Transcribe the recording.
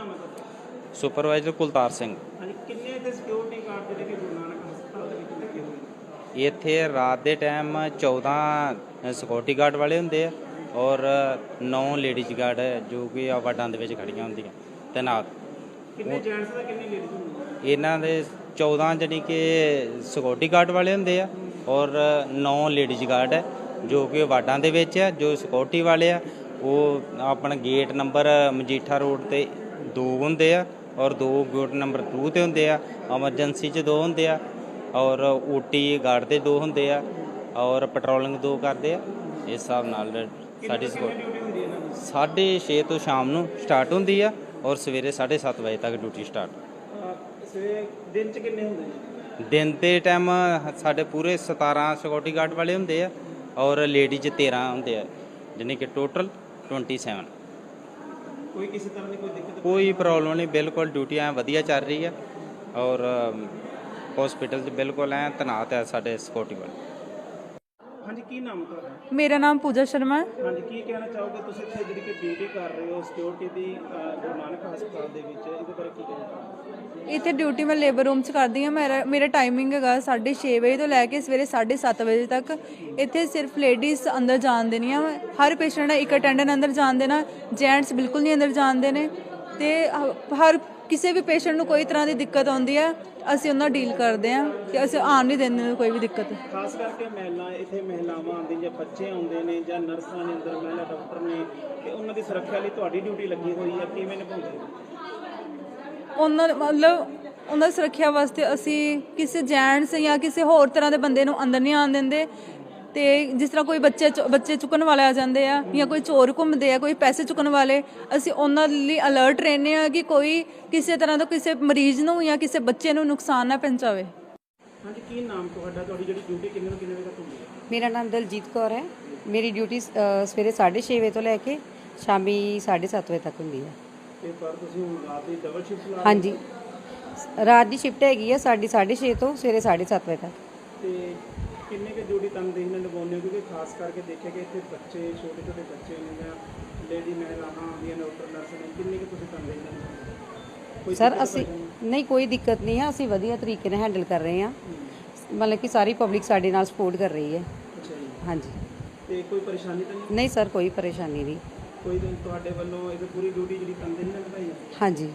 ਨਾਮ ਹੈ ਤੁਹਾਡਾ? ਸੁਪਰਵਾਈਜ਼ਰ ਕੁਲਤਾਰ ਸਿੰਘ। ਹਾਂਜੀ ਕਿੰਨੇ ਤੇ ਸਿਕਿਉਰਿਟੀ ਗਾਰਡ ਜਿਹੜੇ ਕਿ ਗੁਰੂ ਨਾਨਕ ਹਸਪਤਾਲ ਦੇ ਵਿੱਚ ਲੱਗੇ ਹੋਏ ਨੇ? ਇੱਥੇ ਰਾਤ ਦੇ ਟਾਈਮ 14 ਸਿਕਿਉਰਿਟੀ ਗਾਰਡ ਵਾਲੇ ਹੁੰਦੇ ਆ ਔਰ 9 ਲੇਡੀਜ਼ ਗਾਰਡ ਜੋ ਕਿ ਆ ਵਾਰਡਾਂ ਦੇ ਵਿੱਚ ਖੜੀਆਂ ਹੁੰਦੀਆਂ। ਤੈਨਾਤ। ਕਿੰਨੇ ਜੈਂਟਸ ਦਾ ਕਿੰਨੇ ਲੇਡੀਜ਼ ਹੁੰਦੇ ਇਹਨਾਂ ਦੇ 14 ਜਾਣੀ ਕਿ ਸਿਕਿਉਰਿਟੀ ਗਾਰਡ ਵਾਲੇ ਹੁੰਦੇ ਆ ਔਰ 9 ਲੇਡੀਜ਼ ਗਾਰਡ ਹੈ ਜੋ ਕਿ ਵਾਰਡਾਂ ਦੇ ਵਿੱਚ ਆ ਜੋ ਸਿਕਿਉਰਿਟੀ ਵਾਲੇ ਆ ਉਹ ਆਪਣਾ ਗੇਟ ਨੰਬਰ ਮਜੀਠਾ ਰੋਡ ਤੇ ਦੋ ਹੁੰਦੇ ਆ ਔਰ ਦੋ ਗੇਟ ਨੰਬਰ 2 ਤੇ ਹੁੰਦੇ ਆ ਐਮਰਜੈਂਸੀ 'ਚ ਦੋ ਹੁੰਦੇ ਆ ਔਰ ਓਟੀ ਗਾਰਡ ਦੇ ਦੋ ਹੁੰਦੇ ਆ ਔਰ ਪੈਟਰੋਲਿੰਗ ਦੋ ਕਰਦੇ ਆ ਇਸ ਹਿਸਾਬ ਨਾਲ ਸਾਡੀ ਦੀ? ਸਾਢੇ ਛੇ ਤੋਂ ਸ਼ਾਮ ਨੂੰ ਸਟਾਰਟ ਹੁੰਦੀ ਆ ਔਰ ਸਵੇਰੇ 7:30 ਵਜੇ ਤੱਕ ਡਿਊਟੀ ਸਟਾਰਟ। ਸਵੇਰੇ ਦਿਨ ਚ ਕਿੰਨੇ ਹੁੰਦੇ ਨੇ ਦਿਨ ਦੇ ਟਾਈਮ ਸਾਡੇ ਪੂਰੇ 17 ਸਿਕਿਉਰਿਟੀ ਗਾਰਡ ਵਾਲੇ ਹੁੰਦੇ ਆ ਔਰ ਲੇਡੀਜ਼ 13 ਹੁੰਦੇ ਆ ਜਾਣੀ ਕਿ ਟੋਟਲ 27 ਕੋਈ ਕਿਸੇ ਤਰ੍ਹਾਂ ਦੀ ਕੋਈ ਦਿੱਕਤ ਕੋਈ ਪ੍ਰੋਬਲਮ ਨਹੀਂ, ਬਿਲਕੁਲ ਡਿਊਟੀ ਐ ਵਧੀਆ ਚੱਲ ਰਹੀ ਹੈ ਔਰ ਹਸਪੀਟਲ 'ਚ ਬਿਲਕੁਲ ਐ ਤਨਾਤ ਹੈ ਸਾਡੇ ਸਿਕਿਉਰਿਟੀ ਵਾਲੇ। ਹਾਂਜੀ ਕੀ ਨਾਮ ਤੁਹਾਡਾ? ਮੇਰਾ ਨਾਮ ਪੂਜਾ ਸ਼ਰਮਾ ਹੈ। ਹਾਂਜੀ ਕੀ ਕਹਿਣਾ ਚਾਹੋਗੇ? ਤੁਸੀਂ ਇੱਥੇ ਜਿਹੜੀ ਕਿ ਡਿਊਟੀ ਕਰ ਰਹੇ ਹੋ ਸਿਕਿਉਰਿਟੀ ਦੀ ਅਹ, ਗੁਰੂ ਨਾਨਕ ਹਸਪਤਾਲ ਦੇ ਵਿੱਚ ਇਹਦੇ ਬਾਰੇ ਕੀ ਕਹਿਣਾ ਇੱਥੇ ਡਿਊਟੀ ਮੈਂ ਲੇਬਰ ਰੂਮ 'ਚ ਕਰਦੀ ਹਾਂ। ਮੇਰਾ ਮੇਰਾ ਟਾਈਮਿੰਗ ਹੈਗਾ 6:30 ਵਜੇ ਤੋਂ ਲੈ ਕੇ ਸਵੇਰੇ 7:30 ਵਜੇ ਤੱਕ। ਇੱਥੇ ਸਿਰਫ ਲੇਡੀਜ਼ ਅੰਦਰ ਜਾਣ ਦੇਣੀਆਂ ਵਾ। ਹਰ ਪੇਸ਼ੈਂਟ ਇੱਕ ਅਟੈਂਡੈਂਟ ਅੰਦਰ ਜਾਣ ਦੇਣਾ। ਜੈਂਟਸ ਬਿਲਕੁਲ ਨਹੀਂ ਅੰਦਰ ਜਾਣ ਦੇਣੇ। ਤੇ ਹ- ਹਰ ਕਿਸੇ ਵੀ ਪੇਸ਼ੈਂਟ ਨੂੰ ਕੋਈ ਤਰ੍ਹਾਂ ਦੀ ਦਿੱਕਤ ਆਉਂਦੀ ਹੈ ਅਸੀਂ ਉਹਨਾਂ ਡੀਲ ਕਰਦੇ ਹਾਂ ਕਿ ਅਸੀਂ ਆਉਣ ਨਹੀਂ ਦਿੰਦੇ ਕੋਈ ਵੀ ਦਿੱਕਤ। ਖਾਸ ਕਰਕੇ ਮਹਿਲਾ ਇੱਥੇ ਮਹਿਲਾਵਾਂ ਆਉਂਦੀਆਂ ਜਾਂ ਬੱਚੇ ਆਉਂਦੇ ਨੇ ਜਾਂ ਨਰਸਾਂ ਨੇ ਅੰਦਰ ਮਹਿਲਾ ਡਾਕਟਰ ਨੇ ਤੇ ਉਹਨਾਂ ਦੀ ਸੁਰੱਖਿਆ ਲਈ ਤੁਹਾਡੀ ਡਿਊਟੀ ਲੱਗੀ ਹੋਈ ਹੈ ਕਿਵੇਂ ਨਿਭਾਉਂਦੇ ਉਹਨਾਂ ਮਤਲਬ ਉਹਨਾਂ ਦੀ ਸੁਰੱਖਿਆ ਵਾਸਤੇ ਅਸੀਂ ਕਿਸੇ ਜੈਂਟਸ ਜਾਂ ਕਿਸੇ ਹੋਰ ਤਰ੍ਹਾਂ ਦੇ ਬੰਦੇ ਨੂੰ ਅੰਦਰ ਨਹੀਂ ਆਉਣ ਦਿੰਦੇ। ਤੇ ਜਿਸ ਤਰ੍ਹਾਂ ਕੋਈ ਬੱਚੇ ਚੁ- ਬੱਚੇ ਚੁੱਕਣ ਵਾਲੇ ਆ ਜਾਂਦੇ ਆ ਜਾਂ ਕੋਈ ਚੋਰ ਘੁੰਮਦੇ ਆ ਕੋਈ ਪੈਸੇ ਚੁੱਕਣ ਵਾਲੇ ਅਸੀਂ ਉਹਨਾਂ ਲਈ ਅਲਰਟ ਰਹਿੰਦੇ ਆ ਕਿ ਕੋਈ ਕਿਸੇ ਤਰ੍ਹਾਂ ਦਾ ਕਿਸੇ ਮਰੀਜ਼ ਨੂੰ ਜਾਂ ਕਿਸੇ ਬੱਚੇ ਨੂੰ ਨੁਕਸਾਨ ਨਾ ਪਹੁੰਚਾਵੇ। ਹਾਂਜੀ ਕੀ ਨਾਮ ਤੁਹਾਡਾ? ਤੁਹਾਡੀ ਜਿਹੜੀ ਡਿਊਟੀ ਕਿੰਨੇ ਤੋਂ ਕਿੰਨੇ ਵਜੇ ਤੱਕ ਹੁੰਦੀ ਹੈ? ਮੇਰਾ ਨਾਮ ਦਲਜੀਤ ਕੌਰ ਹੈ। ਮੇਰੀ ਡਿਊਟੀ ਸਵੇਰੇ 6:30 ਵਜੇ ਤੋਂ ਲੈ ਕੇ ਸ਼ਾਮੀ 7:30 ਵਜੇ ਤੱਕ ਹੁੰਦੀ ਹੈ। ਤੇ ਪਰ ਤੁਸੀਂ ਹੁਣ ਰਾਤ ਦੀ ਡਬਲ ਸ਼ਿਫਟ ਲਾ ਹਾਂਜੀ। ਰਾਤ ਦੀ ਸ਼ਿਫਟ ਹੈਗੀ ਹੈ ਸਾਡੀ 6:30 ਤੋਂ ਸਵੇਰੇ 7:30 ਵਜੇ ਤੱਕ। ਤੇ ਕਿੰਨੇ ਕੁ ਡਿਊਟੀ ਤਨਦੇਹੀ ਨਾਲ ਨਿਭਾਉਂਦੇ ਹੋ? ਕਿਉਂਕਿ ਖਾਸ ਕਰਕੇ ਦੇਖਿਆ ਕਿ ਇੱਥੇ ਬੱਚੇ ਛੋਟੇ ਛੋਟੇ ਬੱਚੇ ਨੇ ਜਾਂ ਲੇਡੀ ਮਹਿਲਾਵਾਂ ਆਉਂਦੀਆਂ ਨੇ ਡਾਕਟਰ ਨਰਸ ਨੇ ਕਿੰਨੇ ਕੁ ਤੁਸੀਂ ਤਨਦੇਹੀ ਨਾਲ ਨਿਭਾਉਂਦੇ ਹੋ? ਕੋਈ ਸਰ ਦਿੱਕਤ ਅਸੀਂ ਪਰੇਸ਼ਾਨੀ? ਨਹੀਂ ਕੋਈ ਦਿੱਕਤ ਨਹੀਂ ਹੈ ਅਸੀਂ ਵਧੀਆ ਤਰੀਕੇ ਨਾਲ ਹੈਂਡਲ ਕਰ ਰਹੇ ਹਾਂ। ਮਤਲਬ ਕਿ ਸਾਰੀ ਪਬਲਿਕ ਸਾਡੇ ਨਾਲ ਸਪੋਰਟ ਕਰ ਰਹੀ ਹੈ। ਅੱਛਾ ਜੀ। ਹਾਂਜੀ। ਤੇ ਕੋਈ ਪਰੇਸ਼ਾਨੀ ਤਾਂ ਨਹੀਂ? ਨਹੀਂ ਸਰ ਕੋਈ ਪਰੇਸ਼ਾਨੀ ਨਹੀਂ। ਕੋਈ ਦਿਨ ਤੁਹਾਡੇ ਵੱਲੋਂ ਇਹ ਪੂਰੀ ਡਿਊਟੀ ਜਿਹੜੀ ਤਨਦੇਹੀ ਨਾਲ ਨਿਭਾਈ ਜਾਂਦੀ ਹੈ? ਹਾਂਜੀ।